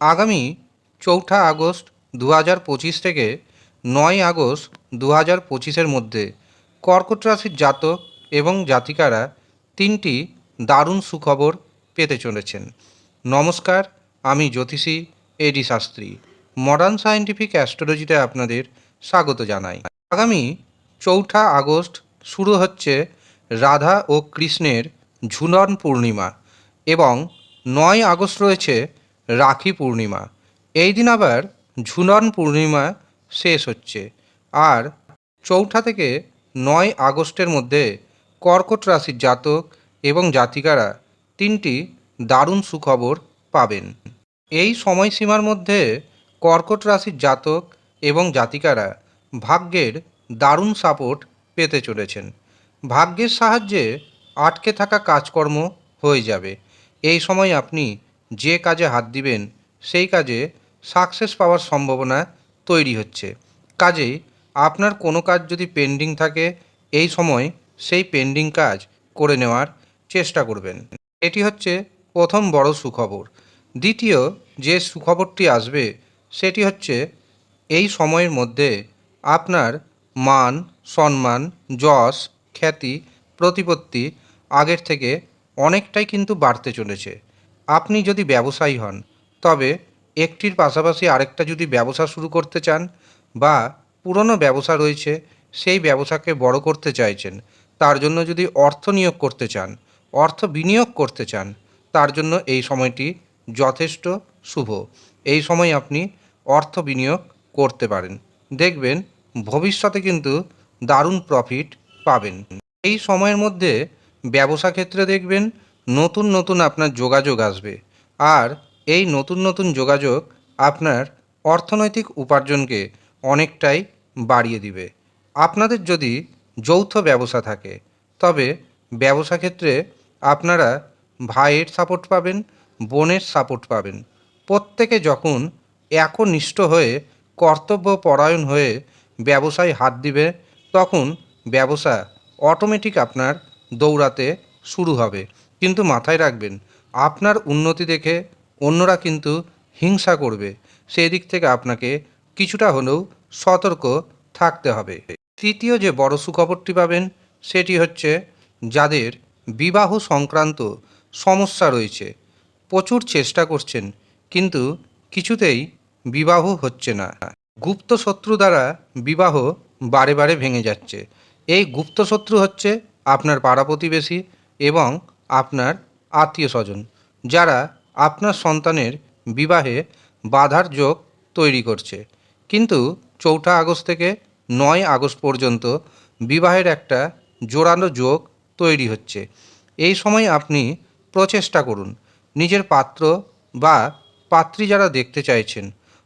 আগামী চৌঠা আগস্ট দু হাজার পঁচিশ থেকে নয় আগস্ট দু হাজার পঁচিশের মধ্যে কর্কট রাশির জাতক এবং জাতিকারা তিনটি দারুণ সুখবর পেতে চলেছেন। নমস্কার, আমি জ্যোতিষী A D Shastri. Modern scientific অ্যাস্ট্রোলজিতে আপনাদের স্বাগত জানাই। আগামী চৌঠা আগস্ট শুরু হচ্ছে রাধা ও কৃষ্ণের ঝুলন পূর্ণিমা এবং নয় আগস্ট রয়েছে রাখি পূর্ণিমা। এই দিন আবার ঝুলন পূর্ণিমা শেষ হচ্ছে আর চৌঠা থেকে নয় আগস্টের মধ্যে কর্কট রাশির জাতক এবং জাতিকারা তিনটি দারুণ সুখবর পাবেন। এই সময়সীমার মধ্যে কর্কট রাশির জাতক এবং জাতিকারা ভাগ্যের দারুণ সাপোর্ট পেতে চলেছেন। ভাগ্যের সাহায্যে আটকে থাকা কাজকর্ম হয়ে যাবে। এই সময় আপনি যে কাজে হাত দিবেন, সেই কাজে সাকসেস পাওয়ার সম্ভাবনা তৈরি হচ্ছে। কাজেই আপনার কোনো কাজ যদি পেন্ডিং থাকে, এই সময় সেই পেন্ডিং কাজ করে নেওয়ার চেষ্টা করবেন। এটি হচ্ছে প্রথম বড় সুখবর। দ্বিতীয় যে সুখবরটি আসবে, সেটি হচ্ছে এই সময়ের মধ্যে আপনার মান, সম্মান, যশ, খ্যাতি, প্রতিপত্তি আগের থেকে অনেকটাই কিন্তু বাড়তে চলেছে। আপনি যদি ব্যবসায়ী হন, তবে একটির পাশাপাশি আরেকটা যদি ব্যবসা শুরু করতে চান বা পুরনো ব্যবসা রয়েছে, সেই ব্যবসাকে বড় করতে চাইছেন, তার জন্য যদি অর্থ নিয়োগ করতে চান, অর্থ বিনিয়োগ করতে চান, তার জন্য এই সময়টি যথেষ্ট শুভ। এই সময় আপনি অর্থ বিনিয়োগ করতে পারেন। দেখবেন ভবিষ্যতে কিন্তু দারুণ প্রফিট পাবেন। এই সময়ের মধ্যে ব্যবসা ক্ষেত্রে দেখবেন নতুন নতুন আপনার যোগাযোগ আসবে। আর এই নতুন নতুন যোগাযোগ আপনার অর্থনৈতিক উপার্জনকে অনেকটাই বাড়িয়ে দিবে। আপনাদের যদি যৌথ ব্যবসা থাকে, তবে ব্যবসা ক্ষেত্রে আপনারা ভাইয়ের সাপোর্ট পাবেন, বোনের সাপোর্ট পাবেন। প্রত্যেকে যখন একনিষ্ঠ হয়ে কর্তব্য পরায়ণ হয়ে ব্যবসায় হাত দিবে, তখন ব্যবসা অটোমেটিক আপনার দৌড়াতে শুরু হবে। কিন্তু মাথায় রাখবেন, আপনার উন্নতি দেখে অন্যরা কিন্তু হিংসা করবে। সেই দিক থেকে আপনাকে কিছুটা হলেও সতর্ক থাকতে হবে। তৃতীয় যে বড় সুখবরটি পাবেন, সেটি হচ্ছে যাদের বিবাহ সংক্রান্ত সমস্যা রয়েছে। প্রচুর চেষ্টা করছেন, কিন্তু কিছুতেই বিবাহ হচ্ছে না। গুপ্ত শত্রু দ্বারা বিবাহ বারে বারে ভেঙে যাচ্ছে। এই গুপ্ত শত্রু হচ্ছে আপনার পাড়া প্রতিবেশী এবং আপনার আত্মীয় স্বজন যারা আপনার সন্তানের বিবাহে বাধার যোগ তৈরি করছে। কিন্তু চৌঠা আগস্ট থেকে নয় আগস্ট পর্যন্ত বিবাহের একটা জোরালো যোগ তৈরি হচ্ছে। এই সময় আপনি প্রচেষ্টা করুন। নিজের পাত্র বা পাত্রী যারা দেখতে চাইছেন,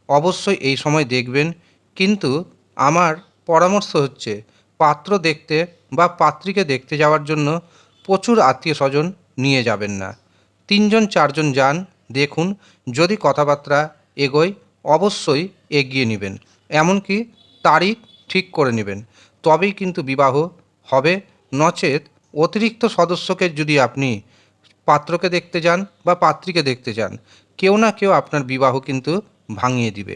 অবশ্যই এই সময় দেখবেন। কিন্তু আমার পরামর্শ হচ্ছে, পাত্র দেখতে বা পাত্রীকে দেখতে যাওয়ার জন্য প্রচুর আত্মীয় স্বজন নিয়ে যাবেন না। তিনজন, চারজন যান, দেখুন, যদি কথাবার্তা এগোয়, অবশ্যই এগিয়ে নেবেন। এমনকি তারিখ ঠিক করে নেবেন। তবেই কিন্তু বিবাহ হবে। নচেত অতিরিক্ত সদস্যকে যদি আপনি পাত্রকে দেখতে যান বা পাত্রীকে দেখতে যান, কেউ না কেউ আপনার বিবাহ কিন্তু ভাঙিয়ে দিবে।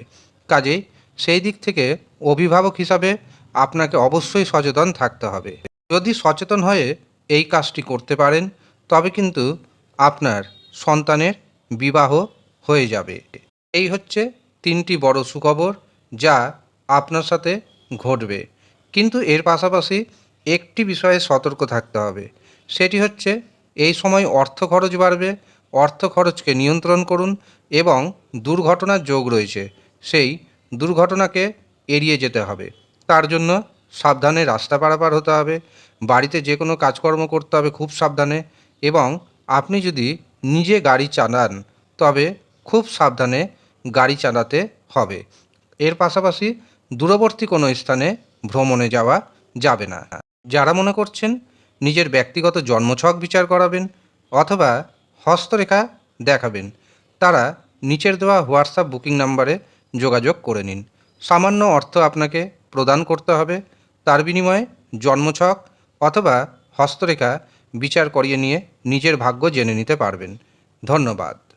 কাজেই সেই দিক থেকে অভিভাবক হিসাবে আপনাকে অবশ্যই সচেতন থাকতে হবে। যদি সচেতন হয়ে এই কাজটি করতে পারেন, তবে কিন্তু আপনার সন্তানের বিবাহ হয়ে যাবে। এই হচ্ছে তিনটি বড় সুখবর যা আপনার সাথে ঘটবে। কিন্তু এর পাশাপাশি একটি বিষয়ে সতর্ক থাকতে হবে। সেটি হচ্ছে, এই সময় অর্থ খরচ বাড়বে, অর্থ খরচকে নিয়ন্ত্রণ করুন এবং দুর্ঘটনার যোগ রয়েছে, সেই দুর্ঘটনাকে এড়িয়ে যেতে হবে। তার জন্য সাবধানে রাস্তা পারাপার হতে হবে, বাড়িতে যে কোনো কাজকর্ম করতে হবে খুব সাবধানে এবং আপনি যদি নিজে গাড়ি চালান, তবে খুব সাবধানে গাড়ি চালাতে হবে। এর পাশাপাশি দূরবর্তী কোনো স্থানে ভ্রমণে যাওয়া যাবে না। যারা মনে করছেন নিজের ব্যক্তিগত জন্মছক বিচার করাবেন অথবা হস্তরেখা দেখাবেন, তারা নিচের দেওয়া হোয়াটসঅ্যাপ বুকিং নাম্বারে যোগাযোগ করে নিন। সামান্য অর্থ আপনাকে প্রদান করতে হবে। তার বিনিময়ে জন্মছক অথবা হস্তরেখা বিচার করিয়ে নিয়ে নিজের ভাগ্য জেনে নিতে পারবেন। ধন্যবাদ।